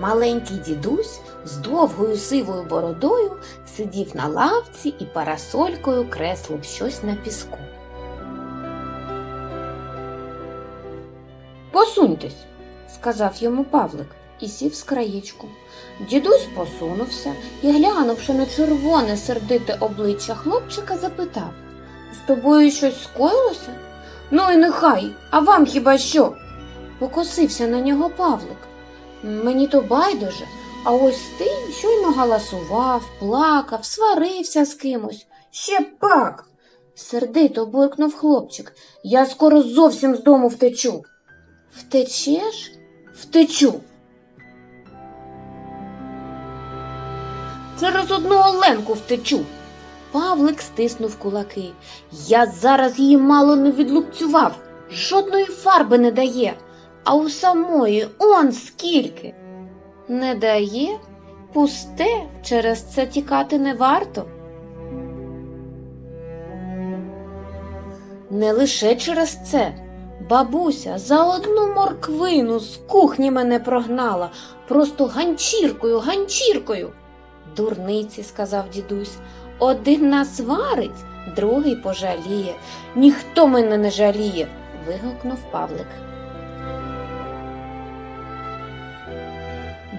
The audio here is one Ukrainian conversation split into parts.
Маленький дідусь з довгою сивою бородою сидів на лавці і парасолькою креслив щось на піску. Посуньтесь, сказав йому Павлик і сів з краєчку. Дідусь посунувся і, глянувши на червоне сердите обличчя хлопчика, запитав З тобою щось скоїлося? Ну і нехай, а вам хіба що? Покосився на нього Павлик. Мені то байдуже, а ось ти щойно галасував, плакав, сварився з кимось. Ще пак. Сердито буркнув хлопчик. Я скоро зовсім з дому втечу. Втечеш? Втечу. Через одну Оленку втечу. Павлик стиснув кулаки. Я зараз її мало не відлупцював, жодної фарби не дає, а у самої он скільки. Не дає? Пусте, через це тікати не варто. Не лише через це. Бабуся за одну морквину з кухні мене прогнала, просто ганчіркою, ганчіркою. Дурниці, сказав дідусь, один нас варить, другий пожаліє. Ніхто мене не жаліє, вигукнув Павлик.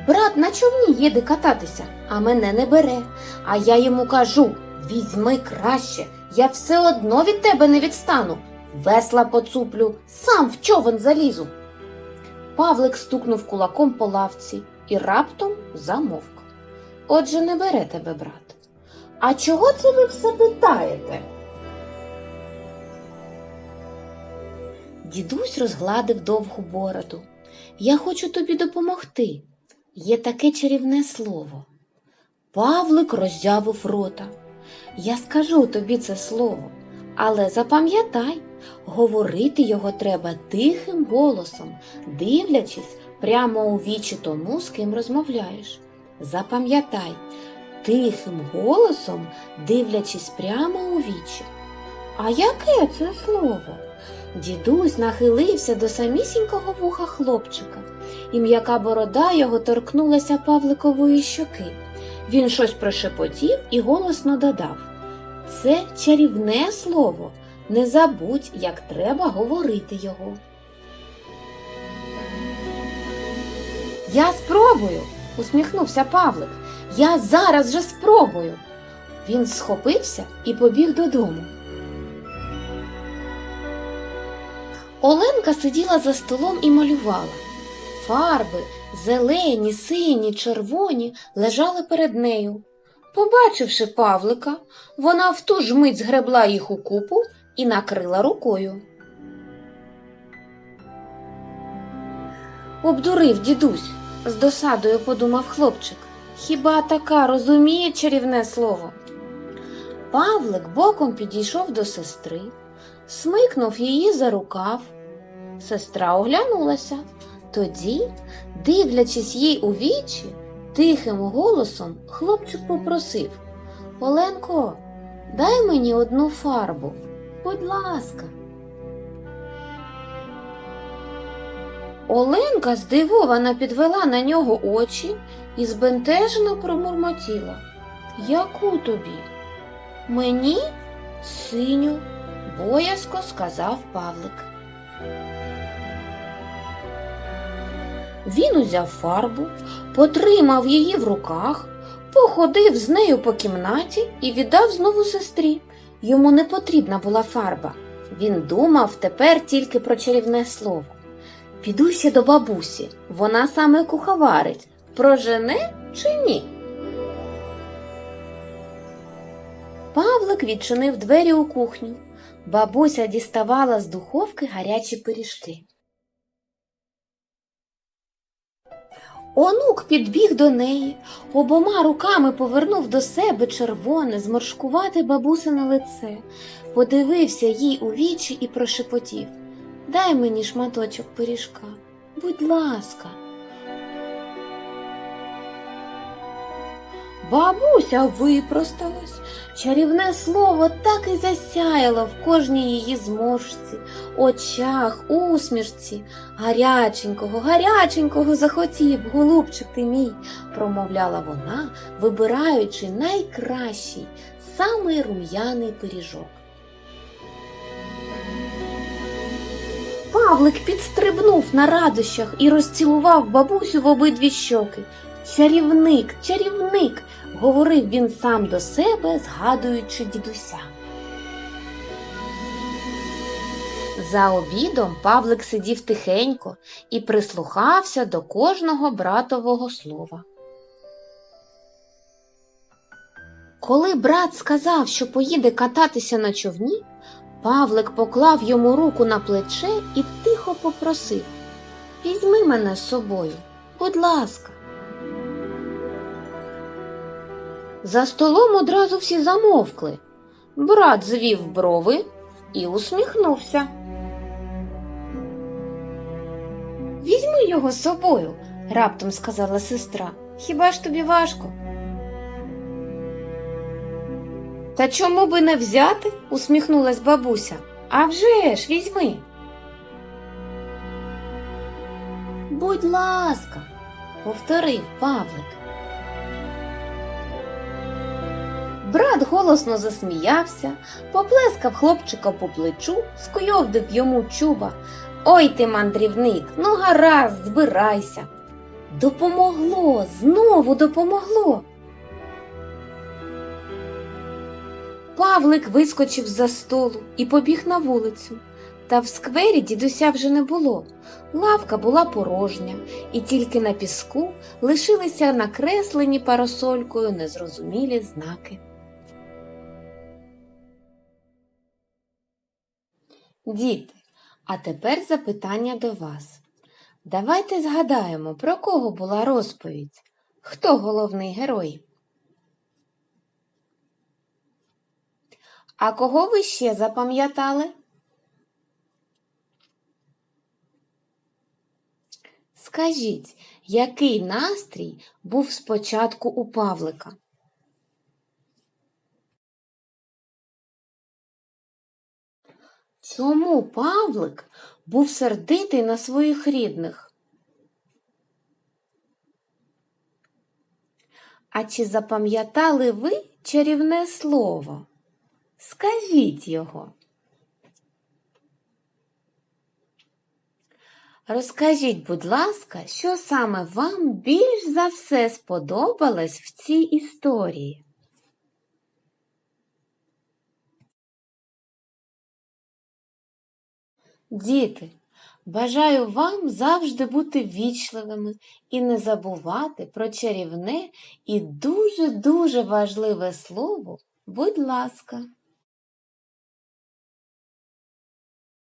Брат на човні їде кататися, а мене не бере. А я йому кажу візьми краще, я все одно від тебе не відстану. Весла поцуплю, сам в човен залізу. Павлик стукнув кулаком по лавці і раптом замовк. Отже, не бере тебе, брат. А чого це ви все питаєте? Дідусь розгладив довгу бороду. Я хочу тобі допомогти. Є таке чарівне слово. Павлик роззявив рота. Я скажу тобі це слово, але запам'ятай, говорити його треба тихим голосом, дивлячись прямо у вічі тому, з ким розмовляєш. Запам'ятай, тихим голосом, дивлячись прямо у вічі. А яке це слово? Дідусь нахилився до самісінького вуха хлопчика, і м'яка борода його торкнулася Павликової щоки. Він щось прошепотів і голосно додав Це чарівне слово. Не забудь, як треба говорити його. Я спробую, усміхнувся Павлик. Я зараз же спробую. Він схопився і побіг додому. Оленка сиділа за столом і малювала. Фарби, зелені, сині, червоні, лежали перед нею. Побачивши Павлика, вона в ту ж мить згребла їх у купу і накрила рукою. Обдурив дідусь, з досадою подумав хлопчик. Хіба така розуміє чарівне слово? Павлик боком підійшов до сестри, смикнув її за рукав. Сестра оглянулася. Тоді, дивлячись їй у вічі, тихим голосом хлопчик попросив Оленко, дай мені одну фарбу, будь ласка. Оленка здивовано підвела на нього очі і збентежено промурмотіла. Яку тобі? Мені синю, боязко сказав Павлик. Він узяв фарбу, потримав її в руках, походив з нею по кімнаті і віддав знову сестрі. Йому не потрібна була фарба. Він думав тепер тільки про чарівне слово. Піду ще до бабусі, вона саме куховарить. Прожене чи ні? Павлик відчинив двері у кухню. Бабуся діставала з духовки гарячі пиріжки. Онук підбіг до неї, обома руками повернув до себе червоне, зморшкувате бабусине лице, подивився їй у вічі і прошепотів Дай мені шматочок пиріжка, будь ласка. Бабуся випросталась. Чарівне слово так і засяяло в кожній її зморшці, очах, усмішці. Гаряченького, гаряченького захотів, голубчик ти мій, промовляла вона, вибираючи найкращий, самий рум'яний пиріжок. Павлик підстрибнув на радощах і розцілував бабусю в обидві щоки. Чарівник, чарівник, говорив він сам до себе, згадуючи дідуся. За обідом Павлик сидів тихенько і прислухався до кожного братового слова. Коли брат сказав, що поїде кататися на човні, Павлик поклав йому руку на плече і тихо попросив Візьми мене з собою, будь ласка. За столом одразу всі замовкли. Брат звів брови і усміхнувся. Візьми його з собою, раптом сказала сестра. Хіба ж тобі важко? Та чому би не взяти? усміхнулась бабуся. А вже ж, візьми. Будь ласка, повторив Павлик. Брат голосно засміявся, поплескав хлопчика по плечу, скуйовдив йому чуба. Ой ти, мандрівник, ну гаразд, збирайся. Допомогло, знову допомогло. Павлик вискочив за столу і побіг на вулицю. Та в сквері дідуся вже не було. Лавка була порожня, і тільки на піску лишилися накреслені парасолькою незрозумілі знаки. Діти, а тепер запитання до вас. Давайте згадаємо, про кого була розповідь. Хто головний герой? А кого ви ще запам'ятали? Скажіть, який настрій був спочатку у Павлика? Чому Павлик був сердитий на своїх рідних? А чи запам'ятали ви чарівне слово? Скажіть його. Розкажіть, будь ласка, що саме вам більш за все сподобалось в цій історії? Діти, бажаю вам завжди бути вічливими і не забувати про чарівне і дуже-дуже важливе слово, будь ласка.